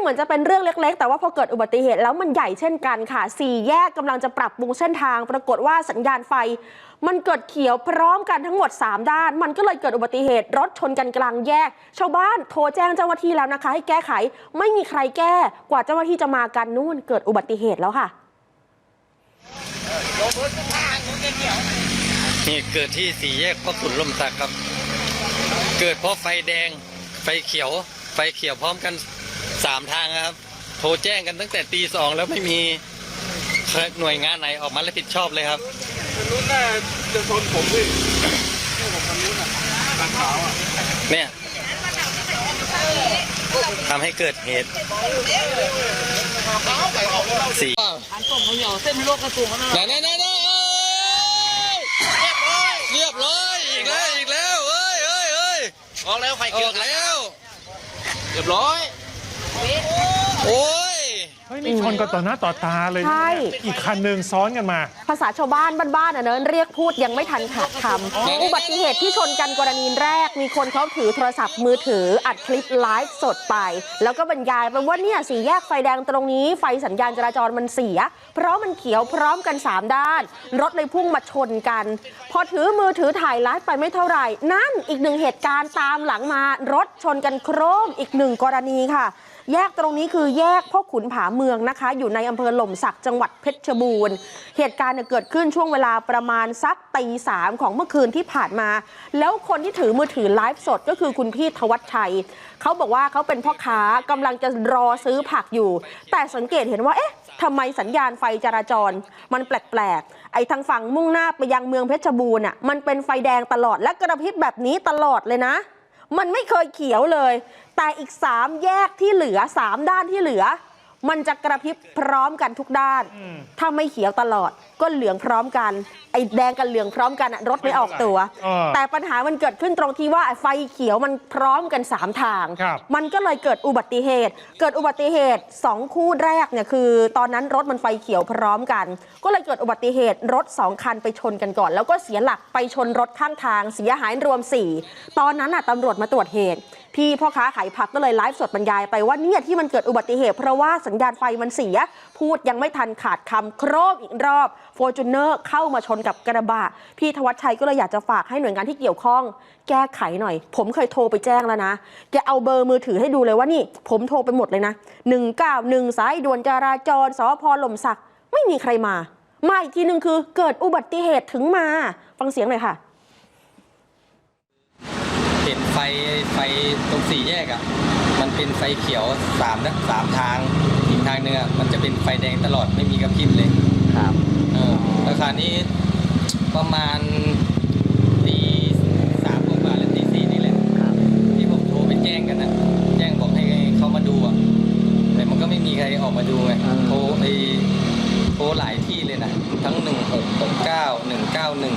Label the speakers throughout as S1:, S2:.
S1: เหมือนจะเป็นเรื่องเล็ก ๆ แต่ว่าพอเกิดอุบัติเหตุแล้วมันใหญ่เช่นกันค่ะสี่แยกกำลังจะปรับปรุงเส้นทาง ปรากฏว่าสัญญาณไฟ มันเกิดเขียวพร้อมกันทั้งหมด 3 ด้าน มันก็เลยเกิดอุบัติเหตุ รถชนกันกลางแยก ชาวบ้านโทรแจ้งเจ้าหน้าที่แล้วนะคะ ให้แก้ไขไม่มีใครแก้กว่าเจ้าหน้าที่จะมากันนู่นเกิดอุบัติเหตุแล้วค่ะ
S2: เหตุเกิดที่สี่แยกพ่อขุนลมสักครับ เกิดเพราะไฟแดง ไฟเขียว ไฟเขียวพร้อมกัน สามทางครับ โทรแจ้งกันตั้งแต่ตีสองแล้วไม่มีหน่วยงานไหนออกมารับผิดชอบเลยครับ
S3: นู้นน่าจะชนผมพี่นี่ผมคันนู้นอะคันขาวอะ
S2: เนี่ยทำให้เกิดเหตุสี่
S4: อันส่งเขาเหนียวเส้นโลกกระสุนนะ
S2: ไหนไหนไหนไหนเรียบร้อยเรียบร้อยอีกแล้วอีกแล้วเอ้ยเอ้ยเอ้ย
S3: ออกแล้วไฟ
S2: อ
S3: เขีย
S2: อ
S3: ว
S2: กแล้ว
S3: เรียบร้อย
S2: โอ้ย
S5: เฮ้ยนี่ชนกันต่อหน้าต่อตาเลย
S1: ใช่
S5: อีกคันหนึ่งซ้อนกันมา
S1: ภาษาชาวบ้านบ้านๆอะเนินเรียกพูดยังไม่ทันขาดคำอุบัติเหตุที่ชนกันกรณีแรก มีคนเขาถือโทรศัพท์มือถืออัดคลิปไลฟ์สดไป แล้วก็บรรยายไปว่าเนี่ยสี่แยกไฟแดงตรงนี้ไฟสัญญาณจราจรมันเสีย เพราะมันเขียวพร้อมกัน 3 ด้าน รถเลยพุ่งมาชนกัน พอถือมือถือถ่ายไลฟ์ไปไม่เท่าไหร่ นั่นอีกหนึ่งเหตุการณ์ตามหลังมารถชนกันโครมอีกหนึ่งกรณีค่ะ แยกตรงนี้คือแยกพ่อขุนผาเมืองนะคะ อยู่ในอำเภอหล่มสักจังหวัดเพชรบูรณ์ เหตุการณ์เนี่ยเกิดขึ้นช่วงเวลาประมาณสักตีสามของเมื่อคืนที่ผ่านมา แล้วคนที่ถือมือถือไลฟ์สดก็คือคุณพี่ธวัชชัย เขาบอกว่าเขาเป็นพ่อค้ากำลังจะรอซื้อผักอยู่ แต่สังเกตเห็นว่าเอ๊ะทำไมสัญญาณไฟจราจร มันแปลกๆ ไอ้ทางฝั่งมุ่งหน้าไปยังเมืองเพชรบูรณ์อะมันเป็นไฟแดงตลอดและกระพริบแบบนี้ตลอดเลยนะ มันไม่เคยเขียวเลย แต่อีก 3 แยกที่เหลือ 3 ด้านที่เหลือ มันจะกระพริบพร้อมกันทุกด้าน ถ้าไม่เขียวตลอดก็เหลืองพร้อมกัน ไอ้แดงกับเหลืองพร้อมกันอะรถไม่ออกตัว
S5: เออ
S1: แต่ปัญหามันเกิดขึ้นตรงที่ว่าไฟเขียวมันพร้อมกัน 3 ทาง
S5: ครับ
S1: มันก็เลยเกิดอุบัติเหตุ เกิดอุบัติเหตุ 2 คู่แรกเนี่ยคือ ตอนนั้นรถมันไฟเขียวพร้อมกัน ก็เลยเกิดอุบัติเหตุรถ 2 คันไปชนกันก่อน แล้วก็เสียหลักไปชนรถข้างทางเสียหายรวม 4 ตอนนั้นน่ะตำรวจมาตรวจเหตุ พี่พ่อค้าขายผักก็เลยไลฟ์สดบรรยายไปว่าเนี่ยที่มันเกิดอุบัติเหตุเพราะว่าสัญญาณไฟมันเสีย พูดยังไม่ทันขาดคำโครมอีกรอบโฟร์จูเนอร์เข้ามาชนกับกระบะ พี่ธวัชชัยก็เลยอยากจะฝากให้หน่วยงานที่เกี่ยวข้อง แก้ไขหน่อย ผมเคยโทรไปแจ้งแล้วนะแกเอาเบอร์มือถือให้ดูเลยว่านี่ ผมโทรไปหมดเลยนะ191สายด่วนจราจรสพหล่มสักไม่มีใครมา มาอีกทีหนึ่งคือเกิดอุบัติเหตุถึงมา ฟังเสียงหน่อยค่ะ
S2: ห็นไฟไฟตรงสี่แยกอะ มันเป็นไฟเขียวสามนะสามทางอีกทางหนึงอะมันจะเป็นไฟแดงตลอดไม่มีกระพริบเลย
S4: ครับ
S2: เออราคราวนี้ประมาณตีสามกว่าๆหรือตีสี่นี่แหละ
S4: ครับ
S2: ที่ผมโทรไปแจ้งกันนะแจ้งบอกให้เขามาดูอะแต่มันก็ไม่มีใครออกมาดูไง
S4: อ่า
S2: โทรไอโทรหลายที่เลยนะทั้งหนึ่งหกหกเก้าหนึ่งเก้าหนึ่ง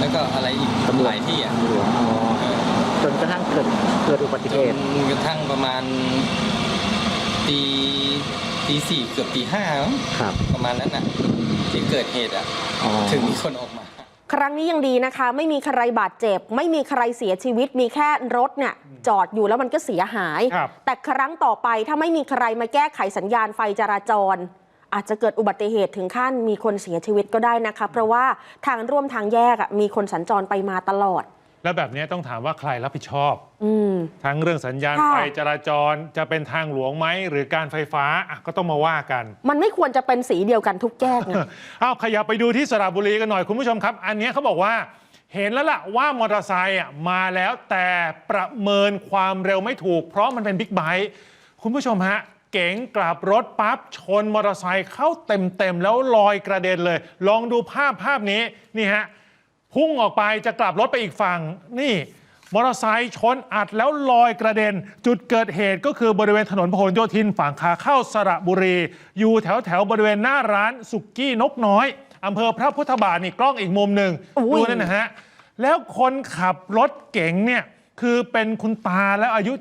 S2: แล้วก็อะไรอีกหลายที่อะ
S4: ตำรวจอ๋อ
S2: เออ
S4: จนกระทั่งเกิดเกิดอุบัติ
S2: จ
S4: เหตุ
S2: นกระทั่งประมาณตีตีสี่เกือบตีห้ามั้ง
S4: ครับ
S2: ประมาณนั้นน่ะที่เกิดเหตุอะ
S4: อ๋อ
S2: ถึงมีคนออกมา
S1: ครั้งนี้ยังดีนะคะ ไม่มีใครบาดเจ็บ ไม่มีใครเสียชีวิต มีแค่รถเนี่ยจอดอยู่แล้วมันก็เสียหาย
S5: ครับ
S1: แต่ครั้งต่อไปถ้าไม่มีใครมาแก้ไขสัญญาณไฟจราจร อาจจะเกิดอุบัติเหตุถึงขั้นมีคนเสียชีวิตก็ได้นะคะ เพราะว่าทางร่วมทางแยกอะมีคนสัญจรไปมาตลอด
S5: แล้วแบบนี้ต้องถามว่าใครรับผิดชอบ
S1: อืม
S5: ทั้งเรื่องสัญญาณ
S1: ค่ะ
S5: ไฟจราจรจะเป็นทางหลวงไหมหรือการไฟฟ้าอะก็ต้องมาว่ากัน
S1: มันไม่ควรจะเป็นสีเดียวกันทุกแยกนะ
S5: เอาขยับไปดูที่สระบุรีกันหน่อยคุณผู้ชมครับ อันเนี้ยเขาบอกว่าเห็นแล้วล่ะว่ามอเตอร์ไซค์อะมาแล้วแต่ประเมินความเร็วไม่ถูก เพราะมันเป็นบิ๊กไบค์คุณผู้ชมฮะเก๋งกลับรถปั๊บชนมอเตอร์ไซค์เข้าเต็มๆแล้วลอยกระเด็นเลย ลองดูภาพภาพนี้นี่ฮะ พุ่งออกไปจะกลับรถไปอีกฝั่งนี่มอเตอร์ไซค์ชนอัดแล้วลอยกระเด็น จุดเกิดเหตุก็คือบริเวณถนนพหลโยธินฝั่งขาเข้าสระบุรี อยู่แถวแถวๆบริเวณหน้าร้านสุกี้นกน้อยอำเภอพระพุทธบาทนี่กล้องอีกมุมหนึ่ง
S1: อุ้ย
S5: ดูนั่นนะฮะแล้วคนขับรถเก๋งเนี่ยคือเป็นคุณตาแล้วอายุ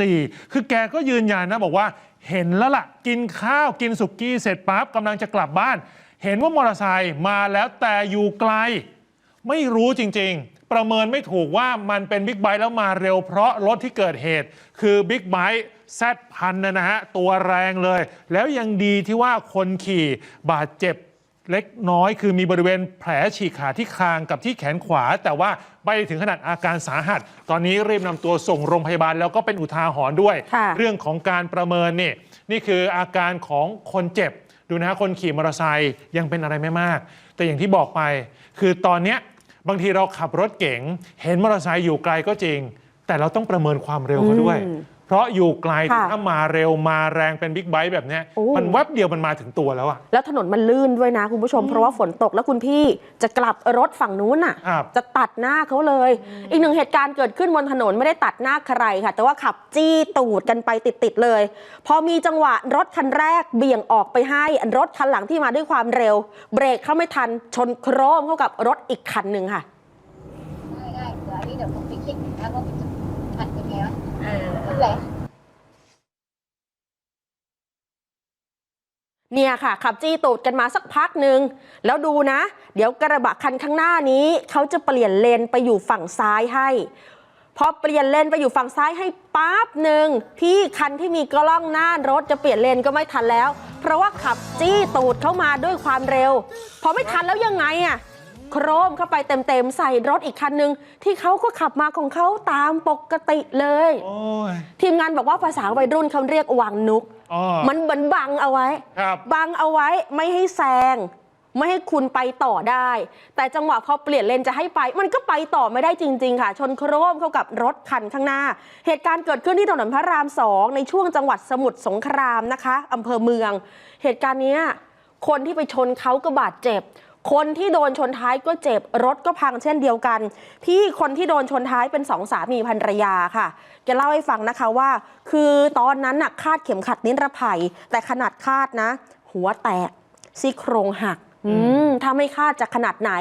S5: 74 คือแกก็ยืนยันนะบอกว่าเห็นแล้วล่ะ กินข้าวกินสุกี้เสร็จปั๊บกำลังจะกลับบ้าน เห็นว่ามอเตอร์ไซค์มาแล้วแต่อยู่ไกล ไม่รู้จริง ๆ ประเมินไม่ถูกว่ามันเป็นบิ๊กไบค์แล้วมาเร็วเพราะรถที่เกิดเหตุ คือบิ๊กไบค์แซดพันนะฮะ ตัวแรงเลย แล้วยังดีที่ว่าคนขี่บาดเจ็บเล็กน้อยคือมีบริเวณแผลฉีกขาดที่คางกับที่แขนขวา แต่ว่าไม่ถึงขนาดอาการสาหัส ตอนนี้รีบนำตัวส่งโรงพยาบาลแล้วก็เป็นอุทาหรณ์ด้วย
S1: ค่ะ
S5: เรื่องของการประเมินนี่นี่คืออาการของคนเจ็บ ดูนะฮะคนขี่มอเตอร์ไซค์ยังเป็นอะไรไม่มาก แต่อย่างที่บอกไป คือตอนเนี้ย บางทีเราขับรถเก๋งเห็นมอเตอร์ไซค์อยู่ไกลก็จริง แต่เราต้องประเมินความเร็วเขาด้วย เพราะอยู่ไกล
S1: ค่ะ
S5: ถ้ามาเร็วมาแรงเป็นบิ๊กไบค์แบบเนี้ย
S1: โอ้
S5: มันแวบเดียวมันมาถึงตัวแล้วอะ
S1: แล้วถนนมันลื่นด้วยนะคุณผู้ชม เพราะว่าฝนตกแล้วคุณพี่จะกลับรถฝั่งนู้นน่ะ
S5: ครับ
S1: จะตัดหน้าเขาเลย อีกหนึ่งเหตุการณ์เกิดขึ้นบนถนนไม่ได้ตัดหน้าใครค่ะ แต่ว่าขับจี้ตูดกันไปติดๆเลย พอมีจังหวะรถคันแรกเบี่ยงออกไปให้รถคันหลังที่มาด้วยความเร็ว เบรกเข้าไม่ทันชนโครมเข้ากับรถอีกคันหนึ่งค่ะ
S6: ได้ได้เดี๋ยวอันนี้เดี๋ยวผมไปคิดแล้วว่ามันจะผัดยังไงวะเหละ
S1: เนี่ยค่ะ ขับจี้ตูดกันมาสักพักหนึ่งแล้วดูนะ เดี๋ยวกระบะคันข้างหน้านี้ เขาจะเปลี่ยนเลนไปอยู่ฝั่งซ้ายให้ พอเปลี่ยนเลนไปอยู่ฝั่งซ้ายให้ปั๊บหนึ่งพี่คันที่มีกล้องหน้ารถจะเปลี่ยนเลนก็ไม่ทันแล้ว เพราะว่าขับจี้ตูดเข้ามาด้วยความเร็ว พอไม่ทันแล้วยังไงอะ โครมเข้าไปเต็มๆใส่รถอีกคันหนึ่งที่เขาก็ขับมาของเขาตามปกติเลย
S5: โอ้ย
S1: ทีมงานบอกว่าภาษาวัยรุ่นเขาเรียกวางนุก
S5: อ๋อ
S1: มันเหมือนบังเอาไว้
S5: ครับ
S1: บังเอาไว้ไม่ให้แซง ไม่ให้คุณไปต่อได้ แต่จังหวะพอเปลี่ยนเลนจะให้ไป มันก็ไปต่อไม่ได้จริง ๆ ค่ะ ชนโครมเข้ากับรถคันข้างหน้า เหตุการณ์เกิดขึ้นที่ถนนพระรามสองในช่วงจังหวัดสมุทรสงครามนะคะอำเภอเมือง เหตุการณ์เนี้ยคนที่ไปชนเขาก็บาดเจ็บ คนที่โดนชนท้ายก็เจ็บรถก็พังเช่นเดียวกัน พี่คนที่โดนชนท้ายเป็นสองสามีภรรยาค่ะแกเล่าให้ฟังนะคะว่า คือตอนนั้นน่ะคาดเข็มขัดนิรภัย แต่ขนาดคาดนะ หัวแตกซี่โครงหักอืมถ้าไม่คาดจะขนาดไหน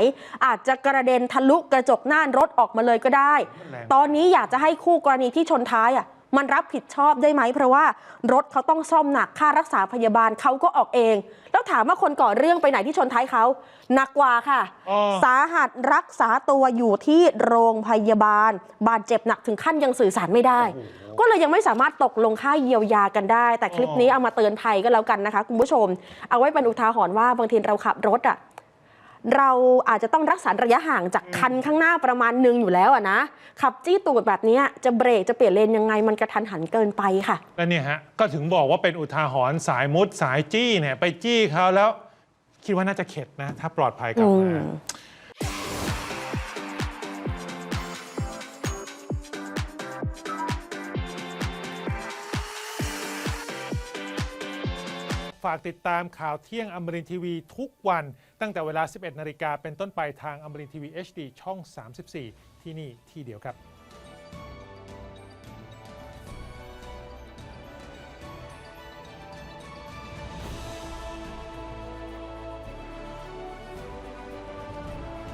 S1: อาจจะกระเด็นทะลุกระจกหน้ารถออกมาเลยก็ได้
S5: แรง
S1: ตอนนี้อยากจะให้คู่กรณีที่ชนท้ายอะ มันรับผิดชอบได้ไหม เพราะว่ารถเขาต้องซ่อมหนักค่ารักษาพยาบาลเขาก็ออกเอง แล้วถามว่าคนก่อเรื่องไปไหนที่ชนท้ายเขาหนักกว่าค่ะ
S5: อ๋อ
S1: สาหัสรักษาตัวอยู่ที่โรงพยาบาล บาดเจ็บหนักถึงขั้นยังสื่อสารไม่ได้ ก็เลยยังไม่สามารถตกลงค่าเยียวยากันได้ แต่คลิปนี้เอามาเตือนภัยก็แล้วกันนะคะ คุณผู้ชม เอาไว้เป็นอุทาหรณ์ว่าบางทีเราขับรถอะ เราอาจจะต้องรักษาระยะห่างจากคันข้างหน้าประมาณหนึ่งอยู่แล้วนะ ขับจี้ตูดแบบนี้จะเบรกจะเปลี่ยนเลนยังไงมันกระทันหันเกินไปค่ะ
S5: แล้วเนี่ยฮะก็ถึงบอกว่าเป็นอุทาหรณ์สายมุดสายจี้เนี่ยไปจี้เขาแล้ว คิดว่าน่าจะเข็ดนะ ถ้าปลอดภัยกลับมาฝากติดตามข่าวเที่ยงอมรินทีวีทุกวัน ตั้งแต่เวลา 11 นาฬิกาเป็นต้นไปทางอมรินทีวี HD ช่อง 34 ที่นี่ที่เดียวครับ